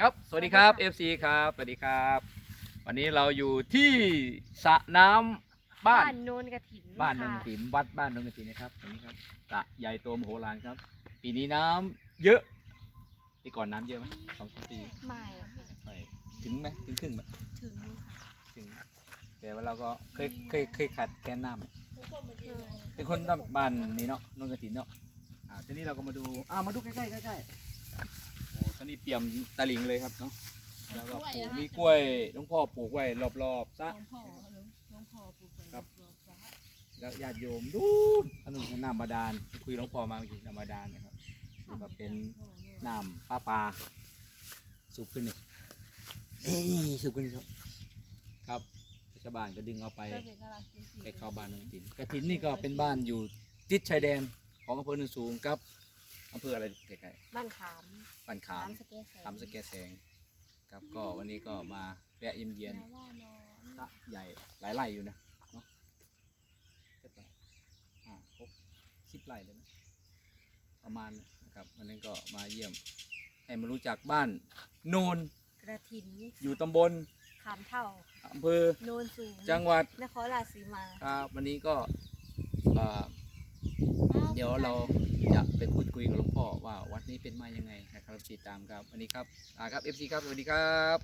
ครับ สวัสดีครับ FC ครับ สวัสดีครับ วันนี้เราอยู่ที่สระน้ำบ้านโนนกระถินบ้านนนค่ะทิมวัดบ้านนนทิมนะครับตรงนี้ครับสระใหญ่โตมโหฬารครับ ปีนี้น้ำเยอะปีก่อนน้ำเยอะไหมสองสามปีไม่ค่ะไม่ถึงไหมถึงครึ่งไหมถึงค่ะถึงแต่ว่าเราก็เคยเคยเคยขัดแคลนน้ำไหมเออเป็นคนบ้านนี้เนาะนนกระถินเนาะ อ่า ทีนี้เราก็มาดู อ่า มาดูใกล้ๆใกล้ๆโอ้ ตอนนี้เปี่ยมตะลิงเลยครับเนาะแล้วก็ปลูกมีกล้วยหลวงพ่อปลูกไว้รอบๆซะครับแล้วญาติโยมดูอันนู้นน้ำบาดาลคุยหลวงพ่อมาเมื่อกี้น้ำบาดาลนะครับนี่ก็เป็นน้ำปลาปลาสูบขึ้นนี่เอ้ยสูบขึ้นนี่ครับครับชาวบ้านก็ดึงเอาไปไปเข้าบ้านนนทินกระถินนี่ก็เป็นบ้านอยู่ติดชายแดนของอำเภอโนนสูงกับ อำเภออะไรใกล้บ้านขามๆบ้านขามสเกสขามสแกแสงครับก็วันนี้ก็มาแวะเยี่ยมเยียนสระใหญ่หลายไร่อยู่นะเนาะเจ็ดไร่อ่าครบสิบไร่เลยไหมประมาณนะครับวันนั้นก็มาเยี่ยม ให้มารู้จักบ้านโนนกระถินอยู่ตำบลขามเท่าอำเภอโนนสูงจังหวัดนครราชสีมา ครับวันนี้ ก็เอ่อเดี๋ยวเราจะไปพูดคุยกับหล วงพ่อว่าวัดนี้เป็นมายังไงนะครับติดตามครับวันนี้ครับอาครับเอฟซีครับสวัสดีครับ